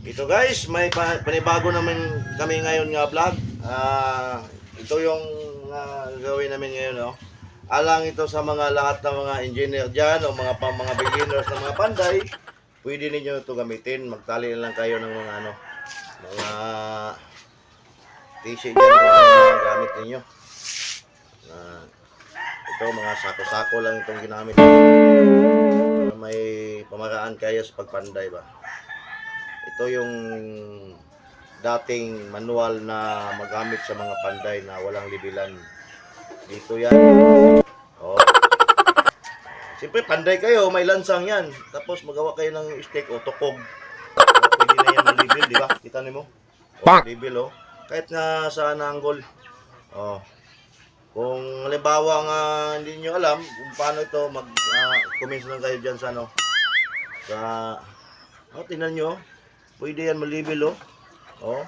Ito guys, may pa- panibago naman kami ngayon nga vlog. Ah, ito yung ah, gawin namin ngayon, no. Alang ito sa mga lahat ng mga engineer diyan o mga pang mga beginners ng mga panday, pwede ninyo ito gamitin. Magtali lang kayo ng mga ano, mga t-shirt dyan mga gamit ninyo. Ah, ito mga sako-sako lang itong ginamit. Para may pamaraan kayo sa pagpanday ba. Ito yung dating manual na magamit sa mga panday na walang libilan. Dito yan. Oh. Siyempre, panday kayo, may lansang yan. Tapos magawa kayo ng steak o tukog. Oh, pwede na yan malibil, di ba? Kita niyo mo? Oh, libil, oh. Kahit nga sa angle. Oh. Kung halimbawa nga hindi niyo alam kung paano ito, mag uh, comment lang kayo diyan sa ano. Sa Oh, tingnan nyo. Pwede yan malibil, oh. Oh.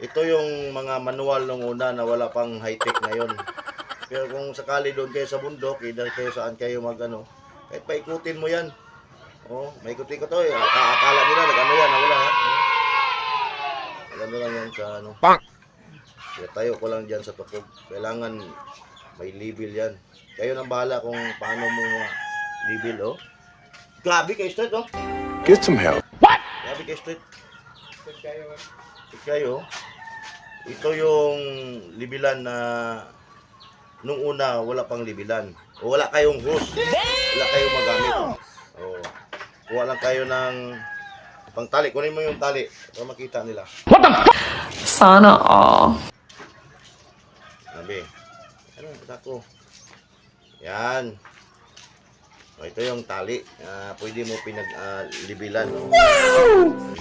Ito yung mga manual nung una na wala pang high-tech ngayon. Pero kung sakali doon kayo sa bundok, either kayo saan kayo mag ano, kahit paikutin mo yan. Oh, may ikutin ko to eh. Aka- Akala nila nag-ano yan, wala ha. Oh. Nag-ano lang yan sa ano. Kaya tayo ko lang dyan sa tukog. Kailangan may libil yan. Kayo nang bahala kung paano mo libil, oh. Grabe kay straight, oh. Get some help. Grabe kay straight. Kayo, ito yung libilan na nung una wala pang libilan. O wala kayong hose. Wala kayong magamit. O, kuha lang kayo ng pangtali. Kunin mo yung tali para makita nila. Sana all. Sabi. Ano, ko. Yan. O, ito yung tali. Ah, pwede mo pinag-libilan. no?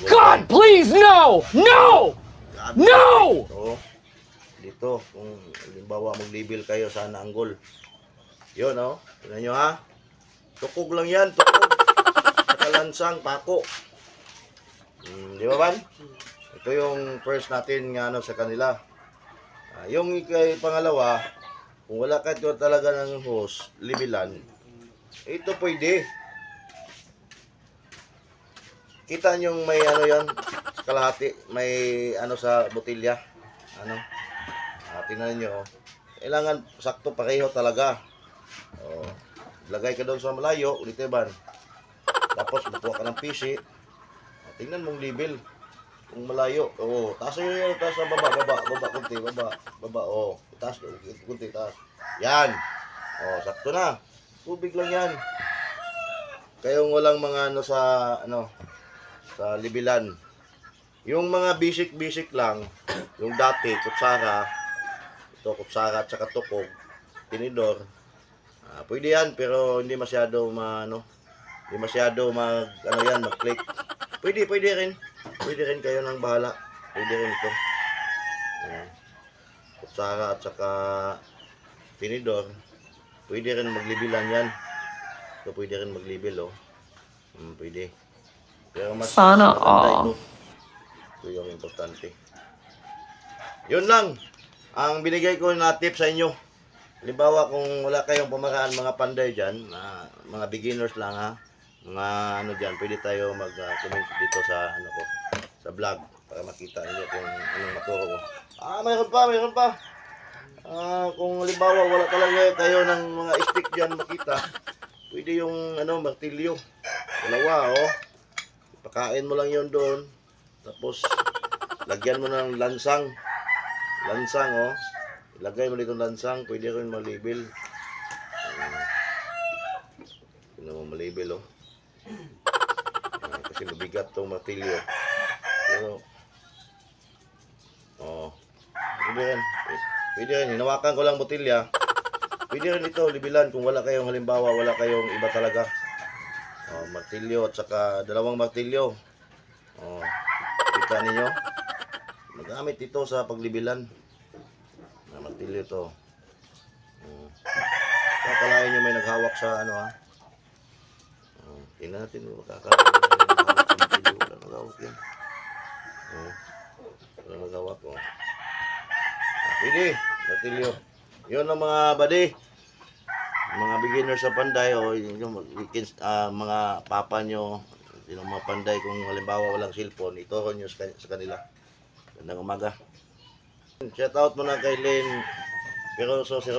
God, please, no! No! Grabe. No! Ito. Dito, kung halimbawa mag-label kayo sa angle. Yun, oh. Tignan nyo, ha? Tukog lang yan, tukog. Saka lansang, pako. Hmm, di ba, Ban? Ito yung first natin nga ano, sa kanila. Ah, yung ikay pangalawa, kung wala ka talaga ng hose, libilan, ito pwede. Kita nyo may ano yan, kalahati, may ano sa botilya. Ano? Ah, tingnan nyo. oh. Kailangan sakto pareho talaga. Oh. Lagay ka doon sa malayo, ulit ban. Tapos bukuha ka ng PC. Ah, tingnan mong level. Kung malayo, oh, taas yun yun, taas sa baba, baba, baba, kunti, baba, baba, oh, taas, kunti, taas. Yan. Oh, sakto na. Tubig lang yan. Kayong walang mga ano sa, ano, sa libilan. Yung mga basic-basic lang, yung dati, kutsara, ito kutsara at saka tukog, tinidor, ah, pwede yan, pero hindi masyado ma, ano, hindi masyado mag, ano yan, mag-click. Pwede, pwede rin. Pwede rin kayo nang bahala. Pwede rin ito. Ayan. Kutsara at saka tinidor, pwede rin maglibilan yan. Ito pwede rin maglibil, oh. Hmm, pwede. Pero mas Sana all. ito. Ito yung importante. Yun lang. Ang binigay ko na tip sa inyo. Halimbawa kung wala kayong pamaraan mga panday dyan, na mga beginners lang ha, mga ano dyan, pwede tayo mag-comment dito sa ano ko, sa vlog para makita niyo kung anong maturo ko. Ah, mayroon pa, mayroon pa. Ah, kung halimbawa wala talaga kayo ng mga stick dyan makita, pwede yung ano, martilyo. Dalawa, oh. Pakain mo lang yon doon. Tapos, lagyan mo ng lansang. Lansang, oh. Ilagay mo dito ng lansang. Pwede rin malibel. Ano mo malibel, oh. Ah, kasi mabigat tong martilyo. Pero, oh. Pwede rin. Pwede rin. Hinawakan ko lang botilya. Pwede rin ito, libilan. Kung wala kayong halimbawa, wala kayong iba talaga. Oh, martilyo at saka dalawang martilyo. Oh, kita ninyo? Magamit ito sa paglibilan. Na martilyo to. Oh. Kakalain nyo may naghawak sa ano ha. Oh, tingnan natin kung makakalain nyo may naghawak sa martilyo. Wala naghawak yan. Oh. Wala naghawak oh. Pwede, martilyo. Yun ang mga badi mga beginner sa panday o yung, yung, ah, mga papa nyo Sino mga panday kung halimbawa walang cellphone, ituhon nyo sa, kan- sa kanila. Gandang umaga. Shout out muna kay Lynn Pero so si.